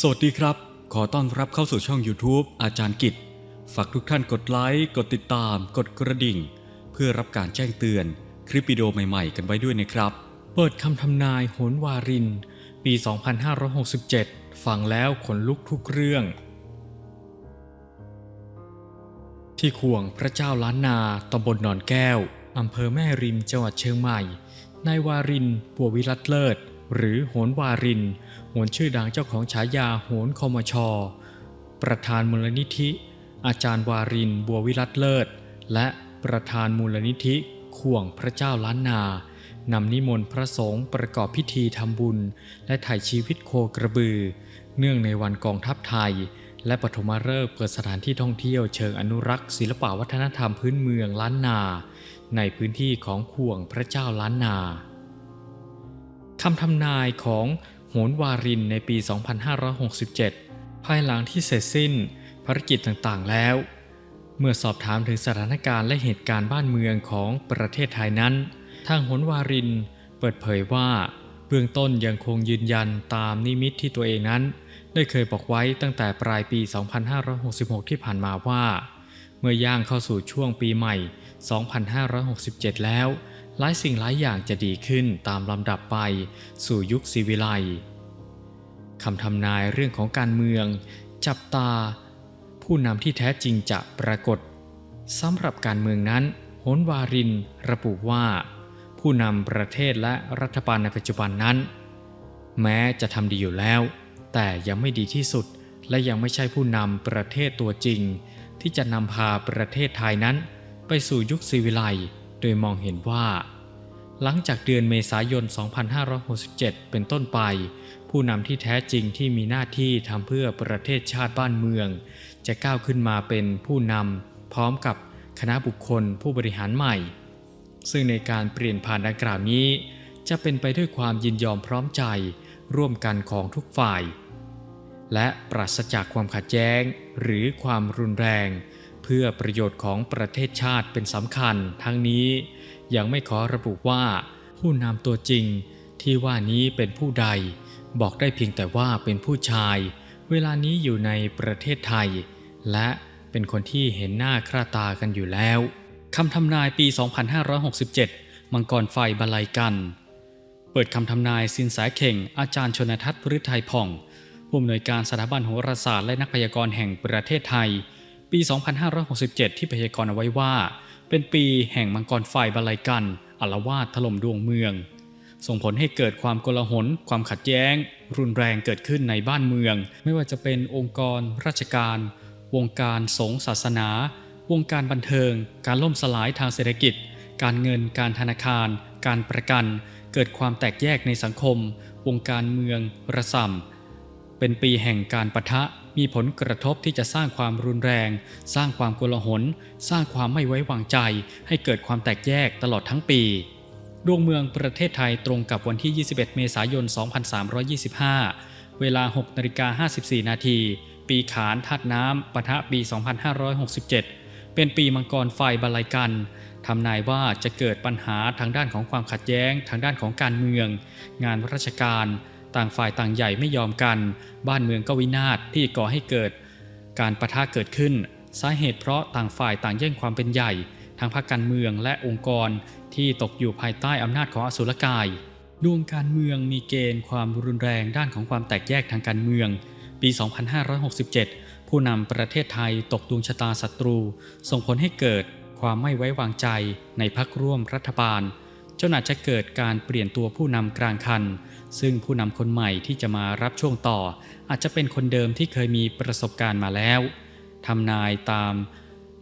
สวัสดีครับ ขอต้อนรับเข้าสู่ช่อง YouTube อาจารย์กิจ ฝากทุกท่านกดไลค์ กดติดตาม กดกระดิ่ง เพื่อรับการแจ้งเตือน คลิปวิดีโอใหม่ๆ กันไว้ด้วยนะครับ เปิดคำทำนายโหนวาริน ปี 2567 ฟังแล้วขนลุกทุกเรื่อง ที่ขวงพระเจ้าล้านนาตำบลหนอนแก้วอำเภอแม่ริมจังหวัดเชียงใหม่ นายวารินบัววิรัตเลิศ หรือโหนวาริน หนชื่อดังเจ้าของฉายาโหนคอมชประธานมูลนิธิ อาจารย์วารินบัววิรัตเลิศ และประธานมูลนิธิข่วงพระเจ้าล้านนานำนิมนต์พระสงฆ์ประกอบพิธีทำบุญ และถ่ายชีวิตโคกระบือ เนื่องในวันกองทัพไทย และปฐมฤกษ์เปิดสถานที่ท่องเที่ยวเชิงอนุรักษ์ ศิลปวัฒนธรรมพื้นเมืองล้านนา ในพื้นที่ของข่วงพระเจ้าล้านนาคำทำนายของ หนวารินในปี 2567 ภายหลังที่เสร็จสิ้นภารกิจต่างๆแล้ว เมื่อสอบถามถึงสถานการณ์และเหตุการณ์บ้านเมืองของประเทศไทยนั้น ทางโหนวารินเปิดเผยว่า เบื้องต้นยังคงยืนยันตามนิมิตที่ตัวเองนั้น ได้เคยบอกไว้ตั้งแต่ปลายปี 2566 ที่ผ่านมาว่า เมื่อย่างเข้าสู่ช่วงปีใหม่ 2567 แล้ว หลายสิ่งหลายอย่างจะดีขึ้นตามลำดับไปสู่ยุคศิวิไลคำทำนายเรื่องของการเมือง จับตา ผู้นำที่แท้จริงจะปรากฏสำหรับการเมืองนั้นโหนวารินระบุว่า ผู้นำประเทศและรัฐบาลในปัจจุบันนั้น แม้จะทำดีอยู่แล้ว แต่ยังไม่ดีที่สุดและยังไม่ใช่ผู้นำประเทศตัวจริง ที่จะนำพาประเทศไทยนั้น ไปสู่ยุคศิวิไลย ดยมองเห็นว่า หลังจากเดือนเมษายน 2567 เป็นต้นไป ผู้นำที่แท้จริงที่มีหน้าที่ทำเพื่อประเทศชาติบ้านเมือง จะก้าวขึ้นมาเป็นผู้นำพร้อมกับคณะบุคคลผู้บริหารใหม่ ซึ่งในการเปลี่ยนผ่านดังกล่าวนี้ จะเป็นไปด้วยความยินยอมพร้อมใจร่วมกันของทุกฝ่าย และปราศจากความขัดแย้งหรือความรุนแรง เพื่อประโยชน์ของประเทศชาติเป็นสำคัญ ทั้งนี้ยังไม่ขอระบุว่า ผู้นำตัวจริงที่ว่านี้เป็นผู้ใด บอกได้เพียงแต่ว่าเป็นผู้ชาย เวลานี้อยู่ในประเทศไทย และเป็นคนที่เห็นหน้าค่าตากันอยู่แล้วคำทำนายปี 2567 มังกรไฟบาลัยกัน เปิดคำทำนายสินแสเข่ง อาจารย์ชนทัศน์พฤทัยผ่อง ผู้อำนวยการสถาบันโหราศาสตร์และนักพยากรณ์แห่งประเทศไทย ปี 2567 ที่พยากรณ์เอาไว้ว่า เป็นปีแห่งมังกรไฟบาลัยกันอลวาดถล่มดวงเมือง ส่งผลให้เกิดความโกลาหล ความขัดแย้ง รุนแรงเกิดขึ้นในบ้านเมือง ไม่ว่าจะเป็นองค์กร ราชการ วงการสงฆ์ศาสนา วงการบันเทิง การล่มสลายทางเศรษฐกิจ การเงิน การธนาคาร การประกัน เกิดความแตกแยกในสังคม วงการเมืองระส่ำเป็นปีแห่งการปะทะ มีผลกระทบที่จะสร้างความรุนแรง สร้างความโกลาหล สร้างความไม่ไว้วางใจ ให้เกิดความแตกแยกตลอดทั้งปี ดวงเมืองประเทศไทยตรงกับวันที่ 21 เมษายน 2325 เวลา 6นาฬิกา54 นาที ปีขานธาตุน้ำปะทะปี 2567 เป็นปีมังกรไฟบาลัยกันทำนายว่าจะเกิดปัญหาทางด้านของความขัดแย้ง ทางด้านของการเมือง งานราชการ ต่างฝ่ายต่างใหญ่ไม่ยอมกัน บ้านเมืองก็วินาศที่ก่อให้เกิด การปะทะเกิดขึ้น สาเหตุเพราะต่างฝ่ายต่างแย่งความเป็นใหญ่ทางพรรคการเมืองและองค์กรที่ตกอยู่ภายใต้อำนาจของอสุรกาย ดวงการเมืองมีเกณฑ์ความรุนแรงด้านของความแตกแยกทางการเมือง ปี 2567 ผู้นำประเทศไทยตกดวงชะตาศัตรู ส่งผลให้เกิดความไม่ไว้วางใจในพักร่วมรัฐบาล จนอาจจะเกิดการเปลี่ยนตัวผู้นำกลางคัน ซึ่งผู้นำคนใหม่ที่จะมารับช่วงต่อ อาจจะเป็นคนเดิมที่เคยมีประสบการณ์มาแล้วทำนายตาม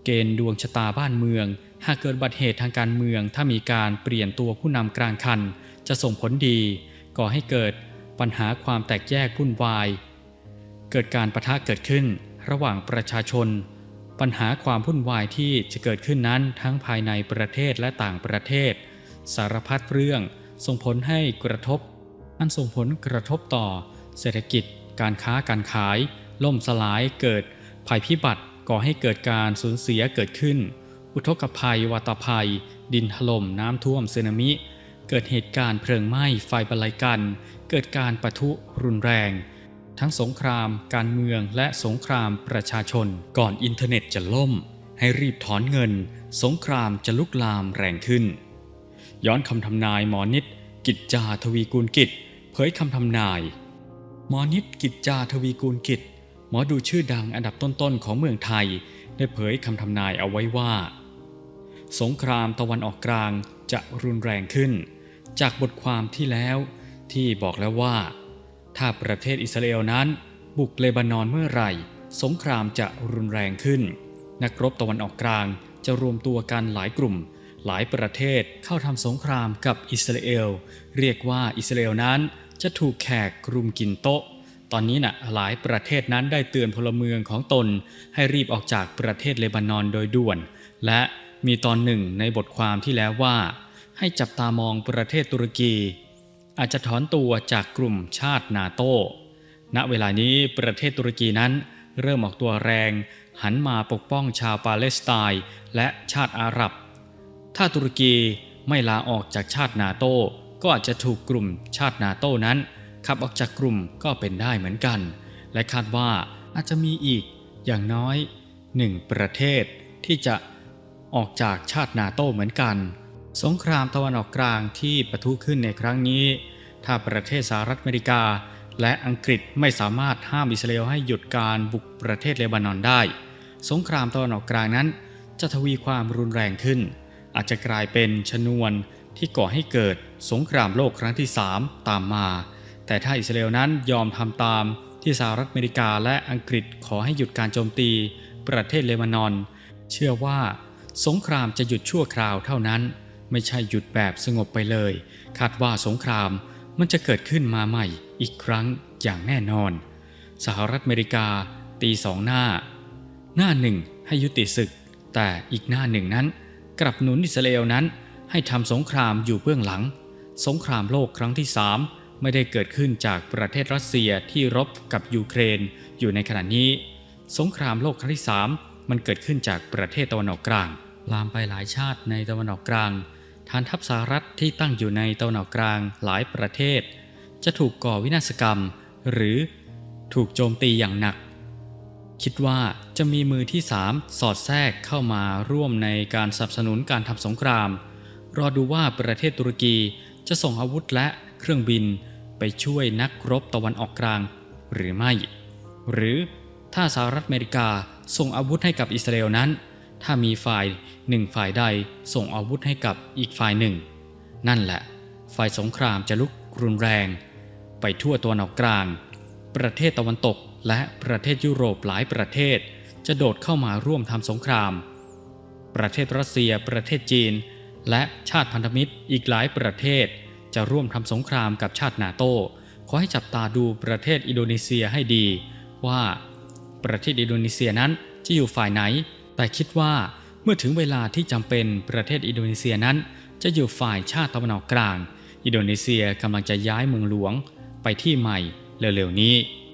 เกณฑ์ดวงชะตาบ้านเมือง หากเกิดบัติเหตุทางการเมือง ถ้ามีการเปลี่ยนตัวผู้นำกลางคัน จะส่งผลดี ก่อให้เกิดปัญหาความแตกแยกวุ่นวาย เกิดการประทะเกิดขึ้น ระหว่างประชาชน ปัญหาความวุ่นวายที่จะเกิดขึ้นนั้นทั้งภายในประเทศและต่างประเทศ สารพัดเรื่อง ส่งผลให้กระทบ อันส่งผลกระทบต่อ เศรษฐกิจ การค้าการขาย ล่มสลายเกิด ภัยพิบัติก่อให้เกิดการสูญเสียเกิดขึ้น อุทกภัย วาตภัย ดินถล่มน้ำท่วมสึนามิ เกิดเหตุการณ์เพลิงไหม้ไฟบรรลัยกัน เกิดการปะทุรุนแรง ทั้งสงคราม การเมืองและสงครามประชาชน ก่อนอินเทอร์เน็ตจะล่ม ให้รีบถอนเงิน สงครามจะลุกลามแรงขึ้น ย้อนคำทำนายหมอนิดกิจจาทวีกูลกิจ เผยคำทำนาย หมอนิดกิจจาทวีกูลกิจ หมอดูชื่อดังอันดับต้นๆของเมืองไทย ได้เผยคำทำนายเอาไว้ว่า สงครามตะวันออกกลางจะรุนแรงขึ้น จากบทความที่แล้วที่บอกแล้วว่า ถ้าประเทศอิสราเอลนั้น บุกเลบานอนเมื่อไหร่ สงครามจะรุนแรงขึ้น นักรบตะวันออกกลางจะรวมตัวกันหลายกลุ่ม หลายประเทศเข้าทำสงครามกับอิสราเอล เรียกว่าอิสราเอลนั้นจะถูกแขกกรุมกินโต๊ะ ตอนนี้น่ะหลายประเทศนั้นได้เตือนพลเมืองของตน ให้รีบออกจากประเทศเลบานอนโดยด่วน และมีตอนหนึ่งในบทความที่แล้วว่า ให้จับตามองประเทศตุรกี อาจจะถอนตัวจากกลุ่มชาตินาโต ณเวลานี้ประเทศตุรกีนั้น เริ่มออกตัวแรง หันมาปกป้องชาวปาเลสไตน์และชาติอาหรับ ถ้าตุรกีไม่ลาออกจากชาตินาโต้ก็อาจจะถูกกลุ่มชาตินาโต้นั้น ขับออกจากกลุ่มก็เป็นได้เหมือนกัน และคาดว่าอาจจะมีอีกอย่างน้อยหนึ่งประเทศที่จะออกจากชาตินาโต้เหมือนกัน สงครามตะวันออกกลางที่ปะทุขึ้นในครั้งนี้ ถ้าประเทศสหรัฐอเมริกา และอังกฤษไม่สามารถห้ามอิสราเอลให้หยุดการบุกประเทศเลบานอนได้ สงครามตะวันออกกลางนั้น จะทวีความรุนแรงขึ้น อาจจะกลายเป็นชนวนที่ก่อให้เกิดสงครามโลกครั้งที่ 3 ตามมา แต่ถ้าอิสราเอลนั้นยอมทำตามที่สหรัฐอเมริกาและอังกฤษขอให้หยุดการโจมตีประเทศเลบานอน เชื่อว่า สงครามจะหยุดชั่วคราวเท่านั้น ไม่ใช่หยุดแบบสงบไปเลย คาดว่าสงครามมันจะเกิดขึ้นมาใหม่อีกครั้งอย่างแน่นอน สหรัฐอเมริกาตีสองหน้า หน้าหนึ่งให้ยุติศึก แต่อีกหน้าหนึ่งนั้น กลับหนุนอิสราเอลนั้น ให้ทำสงครามอยู่เบื้องหลัง สงครามโลกครั้งที่สามไม่ได้เกิดขึ้นจากประเทศรัสเซียที่รบกับยูเครนอยู่ในขณะนี้ สงครามโลกครั้งที่สามมันเกิดขึ้นจากประเทศตะวันออกกลาง ลามไปหลายชาติในตะวันออกกลาง ฐานทัพสหรัฐที่ตั้งอยู่ในตะวันออกกลางหลายประเทศ จะถูกก่อวินาศกรรม หรือถูกโจมตีอย่างหนัก คิดว่าจะมีมือที่3สอดแทรกเข้ามาร่วมในการสนับสนุนการทำสงคราม รอดูว่าประเทศตุรกีจะส่งอาวุธและเครื่องบินไปช่วยนักรบตะวันออกกลางหรือไม่ หรือถ้าสหรัฐอเมริกาส่งอาวุธให้กับอิสราเอลนั้น ถ้ามีฝ่ายหนึ่งฝ่ายใดส่งอาวุธให้กับอีกฝ่ายหนึ่ง นั่นแหละ ฝ่ายสงครามจะลุกรุนแรง ไปทั่วตะวันออกกลาง ประเทศตะวันตก และประเทศยุโรปหลายประเทศ จะโดดเข้ามาร่วมทำสงคราม ประเทศรัสเซีย ประเทศจีน และชาติพันธมิตรอีกหลายประเทศ จะร่วมทำสงครามกับชาตินาโตขอให้จับตาดูประเทศอินโดนีเซียให้ดี ว่าประเทศอินโดนีเซียนั้นจะอยู่ฝ่ายไหน แต่คิดว่าเมื่อถึงเวลาที่จำเป็นประเทศอินโดนีเซียนั้น จะอยู่ฝ่ายชาติตะวันออกกลาง อินโดนีเซียกำลังจะย้ายเมืองหลวงไปที่ใหม่เร็วๆนี้